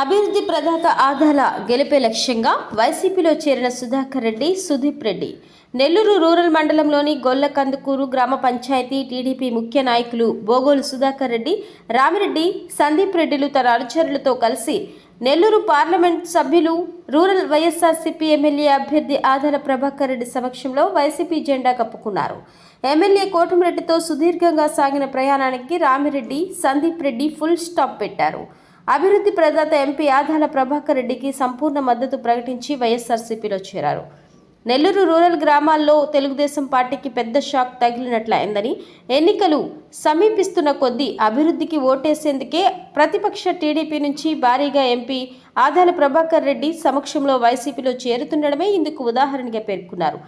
అభివృద్ధి ప్రదాత ఆదాల గెలిపే లక్ష్యంగా వైసీపీలో చేరిన సుధాకర్ రెడ్డి సుదీప్ రెడ్డి. నెల్లూరు రూరల్ మండలంలోని గొల్లకందుకూరు గ్రామ పంచాయతీ టీడీపీ ముఖ్య నాయకులు బోగోలు సుధాకర్ రెడ్డి రామిరెడ్డి సందీప్ రెడ్డిలు తన అనుచరులతో కలిసి నెల్లూరు పార్లమెంట్ సభ్యులు రూరల్ వైఎస్ఆర్సీపీ ఎమ్మెల్యే అభ్యర్థి ఆదాల ప్రభాకర్ రెడ్డి సమక్షంలో వైసీపీ జెండా కప్పుకున్నారు. ఎమ్మెల్యే కోటమిరెడ్డితో సుదీర్ఘంగా సాగిన ప్రయాణానికి రామిరెడ్డి సందీప్ రెడ్డి ఫుల్ స్టాప్ పెట్టారు. అభివృద్ధి ప్రదాత ఎంపీ ఆదాల ప్రభాకర్ రెడ్డికి సంపూర్ణ మద్దతు ప్రకటించి వైఎస్ఆర్సీపీలో చేరారు. నెల్లూరు రూరల్ గ్రామాల్లో తెలుగుదేశం పార్టీకి పెద్ద షాక్ తగిలినట్లయిందని ఎన్నికలు సమీపిస్తున్న కొద్దీ అభివృద్ధికి ఓటేసేందుకే ప్రతిపక్ష టీడీపీ నుంచి భారీగా ఎంపీ ఆదాల ప్రభాకర్ రెడ్డి సమక్షంలో వైసీపీలో చేరుతుండడమే ఇందుకు ఉదాహరణగా పేర్కొన్నారు.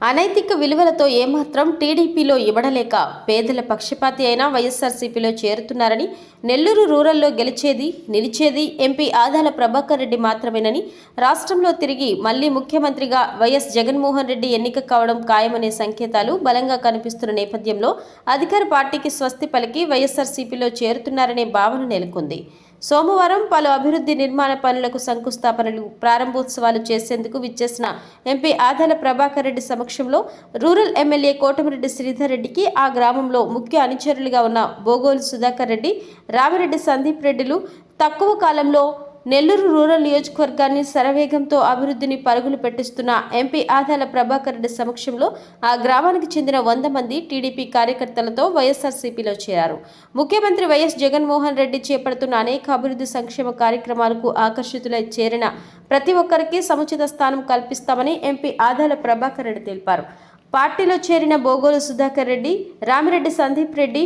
అనైతిక విలువలతో ఏమాత్రం టీడీపీలో ఇవ్వడలేక పేదల పక్షపాతి అయిన వైఎస్ఆర్సీపీలో చేరుతున్నారని నెల్లూరు రూరల్లో గెలిచేది నిలిచేది ఎంపీ ఆదాల ప్రభాకర్ రెడ్డి మాత్రమేనని రాష్ట్రంలో తిరిగి మళ్ళీ ముఖ్యమంత్రిగా వైఎస్ జగన్మోహన్ రెడ్డి ఎన్నిక కావడం ఖాయమనే సంకేతాలు బలంగా కనిపిస్తున్న నేపథ్యంలో అధికార పార్టీకి స్వస్తి పలికి వైఎస్ఆర్సీపీలో చేరుతున్నారనే భావన నెలకొంది. సోమవారం పలు అభివృద్ధి నిర్మాణ పనులకు శంకుస్థాపనలు ప్రారంభోత్సవాలు చేసేందుకు విచ్చేసిన ఎంపీ ఆదాల ప్రభాకర్ రెడ్డి సమక్షంలో రూరల్ ఎమ్మెల్యే కోటమిరెడ్డి శ్రీధర్ రెడ్డికి ఆ గ్రామంలో ముఖ్య అనుచరులుగా ఉన్న బోగోలు సుధాకర్ రెడ్డి రామిరెడ్డి సందీప్ రెడ్డిలు తక్కువ కాలంలో నెల్లూరు రూరల్ నియోజకవర్గాన్ని శరవేగంతో అభివృద్ధిని పరుగులు పెట్టిస్తున్న ఎంపీ ఆదాల ప్రభాకర్ రెడ్డి సమక్షంలో ఆ గ్రామానికి చెందిన వంద మంది టీడీపీ కార్యకర్తలతో వైఎస్ఆర్సీపీలో చేరారు. ముఖ్యమంత్రి వైఎస్ జగన్మోహన్ రెడ్డి చేపడుతున్న అనేక అభివృద్ధి సంక్షేమ కార్యక్రమాలకు ఆకర్షితులై చేరిన ప్రతి ఒక్కరికి సముచిత స్థానం కల్పిస్తామని ఎంపీ ఆదాల ప్రభాకర్ రెడ్డి తెలిపారు. పార్టీలో చేరిన బోగోలు సుధాకర్ రెడ్డి రామిరెడ్డి సందీప్ రెడ్డి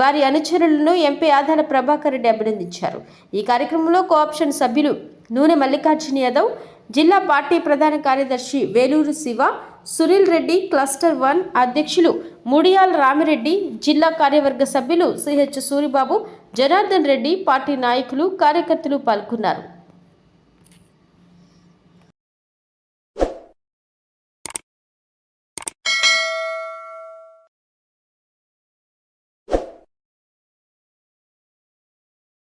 వారి అనుచరులను ఎంపీ ఆదాల ప్రభాకర్ రెడ్డి అభినందించారు. ఈ కార్యక్రమంలో కోఆప్షన్ సభ్యులు నూనె మల్లికార్జున యాదవ్ జిల్లా పార్టీ ప్రధాన కార్యదర్శి వేలూరు శివ సునీల్ రెడ్డి క్లస్టర్ వన్ అధ్యక్షులు ముడియాల్ రామిరెడ్డి జిల్లా కార్యవర్గ సభ్యులు సిహెచ్ సూరిబాబు జనార్దన్ రెడ్డి పార్టీ నాయకులు కార్యకర్తలు పాల్గొన్నారు.